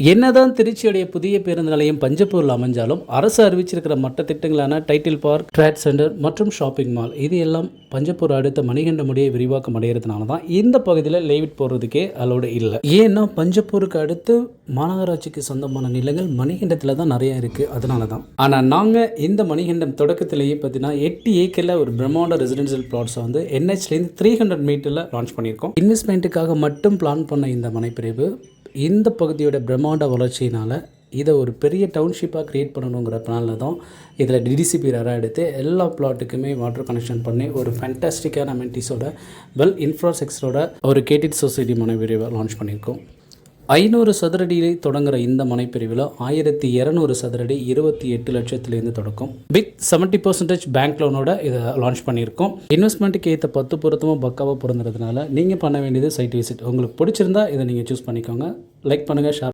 என்னதான் திருச்சியுடைய புதிய பேருந்து நிலையம் பஞ்சப்பூரில் அமைஞ்சாலும் அரசு அறிவிச்சிருக்கிற மற்ற திட்டங்களான டைட்டில் பார்க் ட்ரேட் சென்டர் மற்றும் ஷாப்பிங் மால் இது எல்லாம் பஞ்சப்பூர் அடுத்த மணிகண்டமுடைய விரிவாக்கம் அடைகிறதுனால தான் இந்த பகுதியில் லேவிட் போடுறதுக்கே அலோடு இல்லை. ஏன்னா பஞ்சப்பூருக்கு அடுத்து மாநகராட்சிக்கு சொந்தமான நிலங்கள் மணிகண்டத்தில் தான் நிறைய இருக்குது அதனால தான் ஆனால் நாங்கள் இந்த மணிகண்டம் தொடக்கத்திலேயே பார்த்தீங்கன்னா எட்டு ஏக்கரில் ஒரு பிரம்மாண்ட ரெசிடென்ஷியல் ப்ளாட்ஸை வந்து என்ஹெச்லேருந்து த்ரீ ஹண்ட்ரட் மீட்டரில் லான்ச் பண்ணியிருக்கோம். இன்வெஸ்ட்மெண்ட்டுக்காக மட்டும் பிளான் பண்ண இந்த மனைப்பிரிவு இந்த பகுதியோட பிரம்மாண்ட வளர்ச்சியினால் இதை ஒரு பெரிய டவுன்ஷிப்பாக க்ரியேட் பண்ணணுங்கிற பிளானில் தான் இதில் டிடிசிபி ரரா எடுத்து எல்லா பிளாட்டுக்குமே வாட்டர் கனெக்ஷன் பண்ணி ஒரு ஃபேண்டாஸ்டிக்கான அமெனிட்டிஸோட வெல் இன்ஃப்ராஸ்ட்ரக்சரோட ஒரு கேட்டிட் சொசைட்டி மனைப்பிரிவை லான்ச் பண்ணியிருக்கோம். ஐநூறு சதுரடியிலே தொடங்குற இந்த மனைப்பிரிவில் ஆயிரத்தி இரநூறு சதுரடி இருபத்தி எட்டு லட்சத்துலேருந்து தொடக்கும். வித் செவன்ட்டி பர்சன்டேஜ் பேங்க் லோனோட இதை லான்ச் பண்ணியிருக்கோம். இன்வெஸ்ட்மெண்ட்டுக்கு ஏற்ற பத்து பொருத்தமும் பக்காவாக பிறந்ததுனால நீங்கள் பண்ண வேண்டியது சைட் விசிட் உங்களுக்கு பிடிச்சிருந்தா இதை நீங்கள் சூஸ் பண்ணிக்கோங்க. லைக் பண்ணுங்கள் ஷேர்